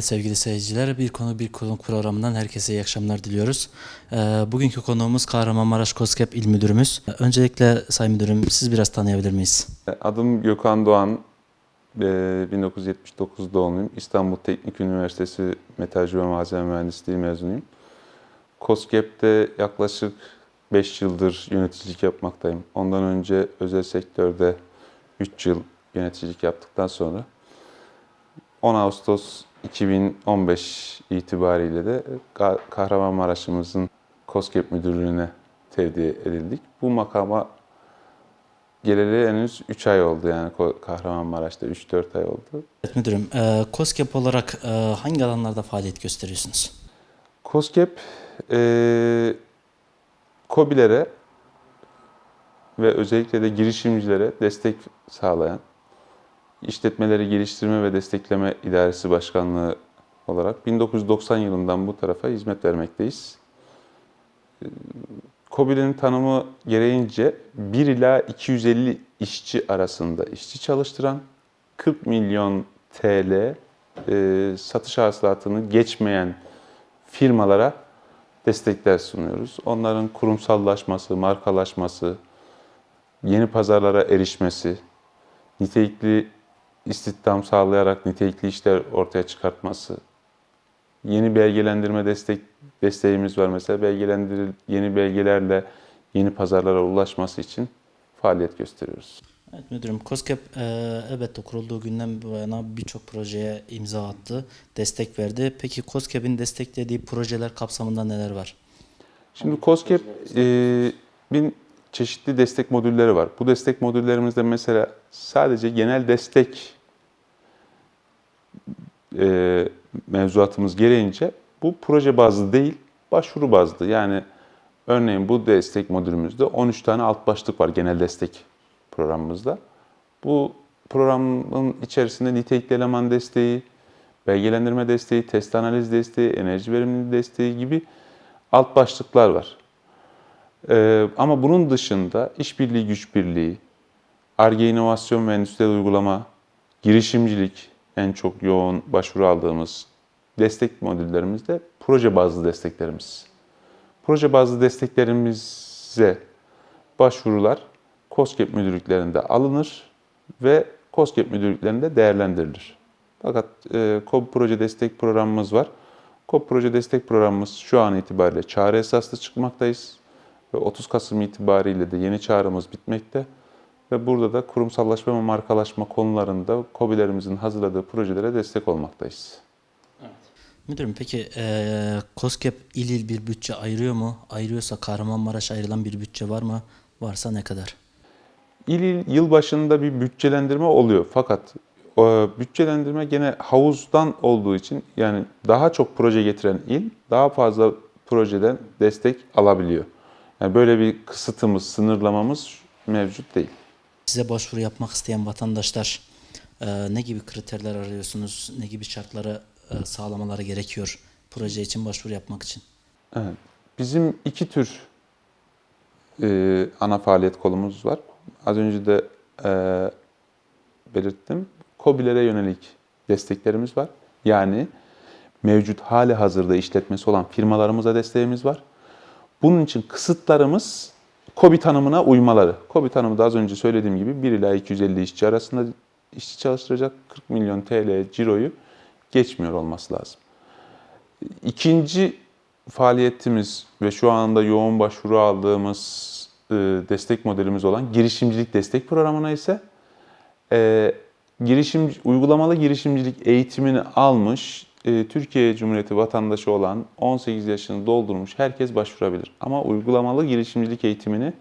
sevgili seyirciler. Bir konu bir konu programından herkese iyi akşamlar diliyoruz. Ee, bugünkü konuğumuz Kahramanmaraş KOSGEB İl Müdürümüz. Öncelikle Sayın Müdürüm siz biraz tanıyabilir miyiz? Adım Gökhan Doğan, Eee, 1979 doğumluyum. İstanbul Teknik Üniversitesi Metalci ve Malzeme Mühendisliği mezunuyum. KOSGEB'de yaklaşık 5 yıldır yöneticilik yapmaktayım. Ondan önce özel sektörde 3 yıl yöneticilik yaptıktan sonra 10 Ağustos 2015 itibariyle de Ka- Kahramanmaraş'ımızın KOSGEB müdürlüğüne tevdi edildik. Bu makama geleli henüz 3 ay oldu yani Kahramanmaraş'ta 3-4 ay oldu. Evet müdürüm, e, KOSGEB olarak e, hangi alanlarda faaliyet gösteriyorsunuz? KOSGEB eee KOBİ'lere ve özellikle de girişimcilere destek sağlayan işletmeleri geliştirme ve destekleme idaresi başkanlığı olarak 1990 yılından bu tarafa hizmet vermekteyiz. Eee, KOBİ'lerin tanımı gereğince 1 ila 250 işçi arasında işçi çalıştıran 40 milyon TL eee, satış hasılatını geçmeyen firmalara destekler sunuyoruz. Onların kurumsallaşması, markalaşması, yeni pazarlara erişmesi, nitelikli istihdam sağlayarak nitelikli işler ortaya çıkartması, yeni belgelendirme destek desteğimiz var mesela belgelendiril yeni belgelerle yeni pazarlara ulaşması için faaliyet gösteriyoruz. Evet müdürüm, KOSGEB e, elbette kurulduğu günden bu yana birçok projeye imza attı, destek verdi. Peki KOSGEB'in desteklediği projeler kapsamında neler var? Şimdi COSGAP e, bin çeşitli destek modülleri var. Bu destek modüllerimizde mesela sadece genel destek e, mevzuatımız gereğince bu proje bazlı değil, başvuru bazlı. Yani örneğin bu destek modülümüzde 13 tane alt başlık var genel destek programımızda. Bu programın içerisinde nitelikli eleman desteği, belgelendirme desteği, test analiz desteği, enerji verimliliği desteği gibi alt başlıklar var. Ee, ama bunun dışında işbirliği, güç birliği, ARGE inovasyon ve endüstriyel uygulama, girişimcilik en çok yoğun başvuru aldığımız destek modüllerimizde proje bazlı desteklerimiz. Proje bazlı desteklerimize başvurular KOSGEB müdürlüklerinde alınır ve KOSGEB müdürlüklerinde değerlendirilir. Fakat e, KOB proje destek programımız var. KOB proje destek programımız şu an itibariyle çağrı esaslı çıkmaktayız. Ve 30 Kasım itibariyle de yeni çağrımız bitmekte. Ve burada da kurumsallaşma ve markalaşma konularında KOBİ'lerimizin hazırladığı projelere destek olmaktayız. Müdürüm peki e, KOSGEB il il bir bütçe ayırıyor mu? Ayırıyorsa Kahramanmaraş'a ayrılan bir bütçe var mı? Varsa ne kadar? İl il yıl başında bir bütçelendirme oluyor. Fakat e, bütçelendirme gene havuzdan olduğu için yani daha çok proje getiren il daha fazla projeden destek alabiliyor. Yani böyle bir kısıtımız, sınırlamamız mevcut değil. Size başvuru yapmak isteyen vatandaşlar e, ne gibi kriterler arıyorsunuz? Ne gibi şartları e, sağlamaları gerekiyor proje için başvuru yapmak için? Evet. Bizim iki tür e, ana faaliyet kolumuz var. Az önce de e, belirttim. KOBİ'lere yönelik desteklerimiz var. Yani mevcut hali hazırda işletmesi olan firmalarımıza desteğimiz var. Bunun için kısıtlarımız KOBİ tanımına uymaları. KOBİ tanımı da az önce söylediğim gibi 1 ila 250 işçi arasında işçi çalıştıracak 40 milyon TL ciroyu geçmiyor olması lazım. İkinci faaliyetimiz ve şu anda yoğun başvuru aldığımız e, destek modelimiz olan girişimcilik destek programına ise e, girişim uygulamalı girişimcilik eğitimini almış Türkiye Cumhuriyeti vatandaşı olan 18 yaşını doldurmuş herkes başvurabilir. Ama uygulamalı girişimcilik eğitimini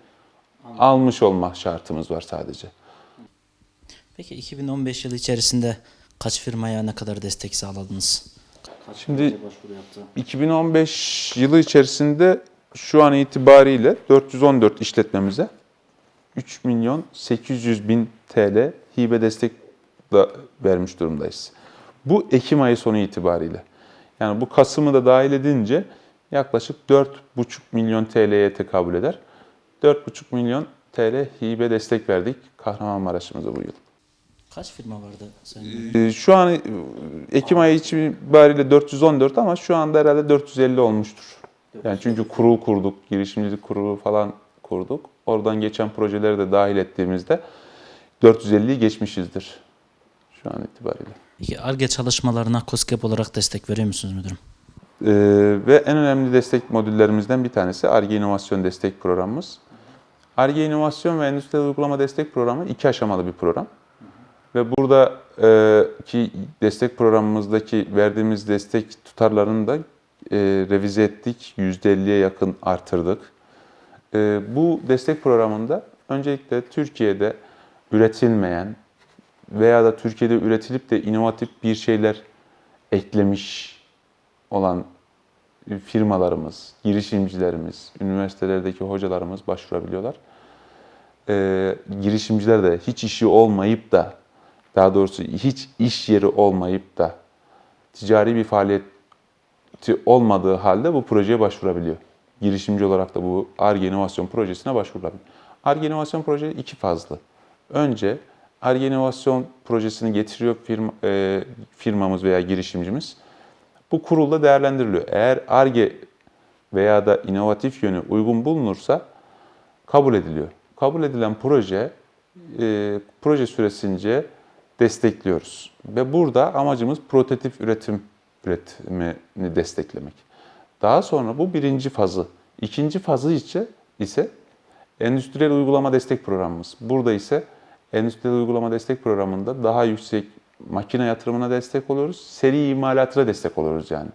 almış olma şartımız var sadece. Peki 2015 yılı içerisinde kaç firmaya ne kadar destek sağladınız? Kaç Şimdi- proje başvuru yaptı? 2015 yılı içerisinde şu an itibariyle 414 işletmemize 3 milyon 800 bin TL hibe destek da vermiş durumdayız. Bu Ekim ayı sonu itibariyle. Yani bu Kasım'ı da dahil edince yaklaşık 4,5 milyon TL'ye tekabül eder. 4,5 milyon TL hibe destek verdik Kahramanmaraş'ımıza bu yıl. Kaç firma vardı Sayın Müdürüm? Ee, Şu an Ekim ayı itibariyle 414 ama şu anda herhalde 450 olmuştur. Yani çünkü kurul kurduk, girişimcilik kurulu falan kurduk. Oradan geçen projeleri de dahil ettiğimizde 450'yi geçmişizdir şu an itibariyle. ARGE çalışmalarına COSGAP olarak destek veriyor musunuz müdürüm? Ee, ve en önemli destek modüllerimizden bir tanesi ARGE İnovasyon Destek Programımız. ARGE İnovasyon ve Endüstriyel Uygulama Destek Programı iki aşamalı bir program. Ve burada e, destek programımızdaki verdiğimiz destek tutarlarını da e, revize ettik. %50'ye yakın artırdık. E, bu destek programında öncelikle Türkiye'de üretilmeyen veya da Türkiye'de üretilip de inovatif bir şeyler eklemiş olan firmalarımız, girişimcilerimiz, üniversitelerdeki hocalarımız başvurabiliyorlar. Ee, girişimciler de hiç işi olmayıp da, daha doğrusu hiç iş yeri olmayıp da ticari bir faaliyeti olmadığı halde bu projeye başvurabiliyor. Girişimci olarak da bu ARGE inovasyon projesine başvurulabiliyor. ARGE inovasyon projesi iki fazlı. Önce ARGE inovasyon projesini getiriyor firma, e, firmamız veya girişimcimiz. Bu kurulda değerlendiriliyor. Eğer ARGE veya da inovatif yönü uygun bulunursa kabul ediliyor. Kabul edilen proje, e, proje süresince destekliyoruz. Ve burada amacımız prototip üretim üretimini desteklemek. Daha sonra bu birinci fazı. İkinci fazı ise, ise endüstriyel uygulama destek programımız. Burada ise endüstriyel uygulama destek programında daha yüksek makine yatırımına destek oluyoruz. Seri imalatına destek oluyoruz yani.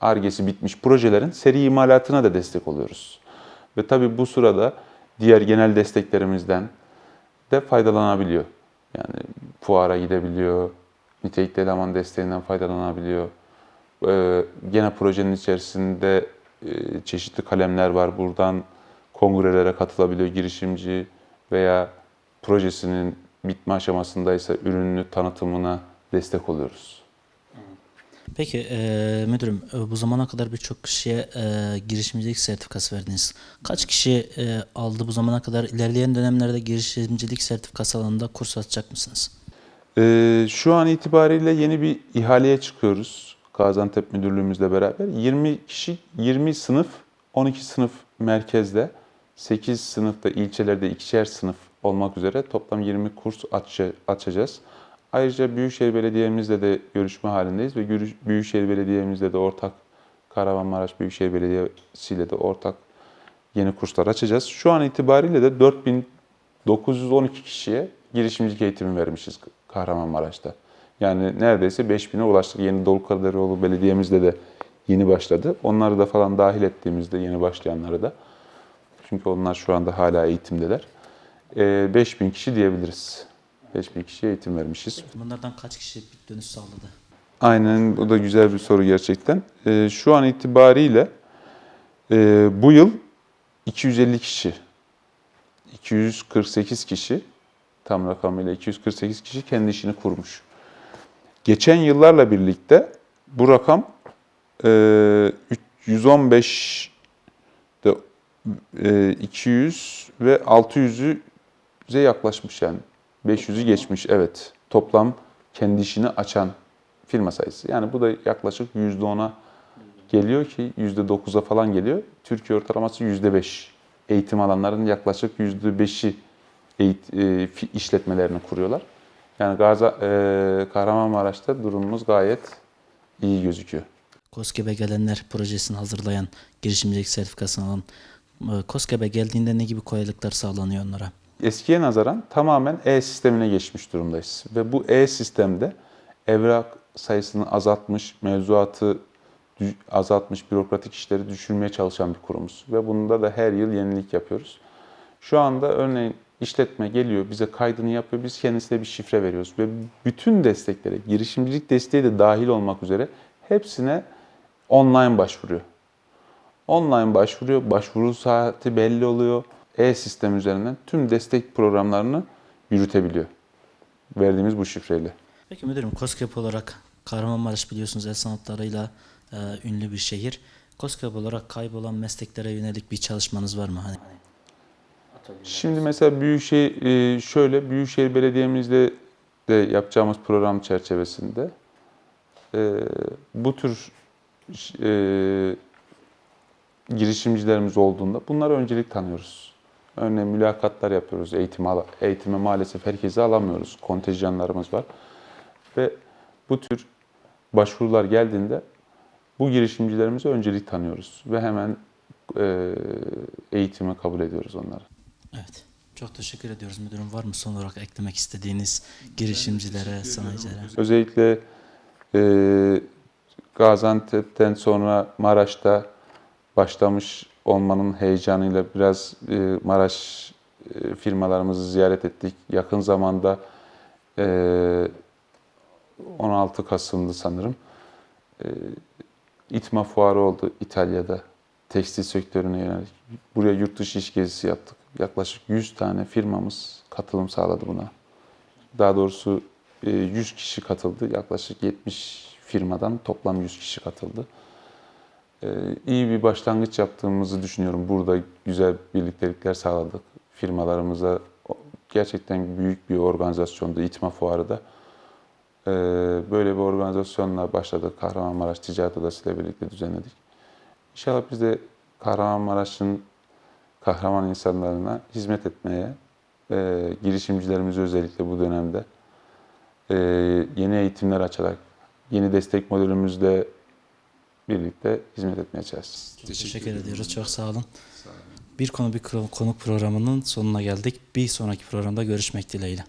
Argesi bitmiş projelerin seri imalatına da destek oluyoruz. Ve tabii bu sırada diğer genel desteklerimizden de faydalanabiliyor. Yani fuara gidebiliyor, nitelikli eleman desteğinden faydalanabiliyor. Ee, gene projenin içerisinde e, çeşitli kalemler var. Buradan kongrelere katılabiliyor girişimci veya projesinin bitme aşamasındaysa ürününü tanıtımına destek oluyoruz. Peki e, müdürüm e, bu zamana kadar birçok kişiye e, girişimcilik sertifikası verdiniz. Kaç kişi e, aldı bu zamana kadar? İlerleyen dönemlerde girişimcilik sertifikası alanında kurs açacak mısınız? Ee, şu an itibariyle yeni bir ihaleye çıkıyoruz. Gaziantep Müdürlüğümüzle beraber. 20 kişi, 20 sınıf, 12 sınıf merkezde, 8 sınıfta ilçelerde ikişer sınıf olmak üzere toplam 20 kurs aç, açacağız. Ayrıca Büyükşehir Belediye'mizle de görüşme halindeyiz ve Büyükşehir Belediye'mizle de ortak, Kahramanmaraş Büyükşehir Belediyesi ile de ortak yeni kurslar açacağız. Şu an itibariyle de 4912 kişiye girişimcilik eğitimi vermişiz Kahramanmaraş'ta. Yani neredeyse 5000'e ulaştık. Yeni Dolukadaroğlu Belediye'mizde de yeni başladı. Onları da falan dahil ettiğimizde yeni başlayanları da. Çünkü onlar şu anda hala eğitimdeler. Ee, 5000 kişi diyebiliriz. 5000 kişiye eğitim vermişiz. Bunlardan kaç kişi bir dönüş sağladı? Aynen bu da güzel bir soru gerçekten. Ee, şu an itibariyle e, bu yıl 250 kişi, 248 kişi tam rakamıyla 248 kişi kendi işini kurmuş. Geçen yıllarla birlikte bu rakam e, 115 de e, 200 ve 600'e yaklaşmış yani. 500'ü geçmiş evet. Toplam kendi işini açan firma sayısı. Yani bu da yaklaşık %10'a geliyor ki %9'a falan geliyor. Türkiye ortalaması %5. Eğitim alanların yaklaşık %5'i eğit- e, işletmelerini kuruyorlar. Yani Gaza, e, Kahramanmaraş'ta durumumuz gayet iyi gözüküyor. KOSGEB'e gelenler projesini hazırlayan, girişimcilik sertifikasını alan, e, KOSGEB'e geldiğinde ne gibi kolaylıklar sağlanıyor onlara? Eskiye nazaran tamamen e-sistemine geçmiş durumdayız. Ve bu e-sistemde evrak sayısını azaltmış, mevzuatı azaltmış, bürokratik işleri düşürmeye çalışan bir kurumuz. Ve bunda da her yıl yenilik yapıyoruz. Şu anda örneğin işletme geliyor, bize kaydını yapıyor, biz kendisine bir şifre veriyoruz. Ve bütün desteklere, girişimcilik desteği de dahil olmak üzere hepsine online başvuruyor. Online başvuruyor, başvuru saati belli oluyor. E-sistem üzerinden tüm destek programlarını yürütebiliyor. Verdiğimiz bu şifreyle. Peki müdürüm KOSGEB olarak Kahramanmaraş biliyorsunuz el sanatlarıyla e, ünlü bir şehir. KOSGEB olarak kaybolan mesleklere yönelik bir çalışmanız var mı? Hani Şimdi mesela Büyükşehir e, şöyle Büyükşehir Belediye'mizle de yapacağımız program çerçevesinde e, bu tür e, girişimcilerimiz olduğunda bunlara öncelik tanıyoruz. Örneğin mülakatlar yapıyoruz. Eğitim ala- eğitime maalesef herkesi alamıyoruz. Kontenjanlarımız var. Ve bu tür başvurular geldiğinde bu girişimcilerimize öncelik tanıyoruz ve hemen e, eğitime kabul ediyoruz onları. Evet. Çok teşekkür ediyoruz müdürüm. Var mı son olarak eklemek istediğiniz girişimcilere, sanayicilere? Özellikle e, Gaziantep'ten sonra Maraş'ta başlamış olmanın heyecanıyla biraz e, Maraş e, firmalarımızı ziyaret ettik. Yakın zamanda e, 16 Kasım'dı sanırım. E, İTMA fuarı oldu İtalya'da. Tekstil sektörüne yönelik. Buraya yurt dışı iş gezisi yaptık. Yaklaşık 100 tane firmamız katılım sağladı buna. Daha doğrusu e, 100 kişi katıldı. Yaklaşık 70 firmadan toplam 100 kişi katıldı. E, İyi bir başlangıç yaptığımızı düşünüyorum. Burada güzel birliktelikler sağladık. Firmalarımıza gerçekten büyük bir organizasyondu İTMA Fuarı da. E, Böyle bir organizasyonla başladık. Kahramanmaraş Ticaret Odası ile birlikte düzenledik. İnşallah biz de Kahramanmaraş'ın kahraman insanlarına hizmet etmeye, e, girişimcilerimizi özellikle bu dönemde e, yeni eğitimler açarak, yeni destek modelimizle birlikte hizmet etmeye çalışacağız. Teşekkür, ediyoruz. Çok sağ olun. Bir konu bir konuk programının sonuna geldik. Bir sonraki programda görüşmek dileğiyle.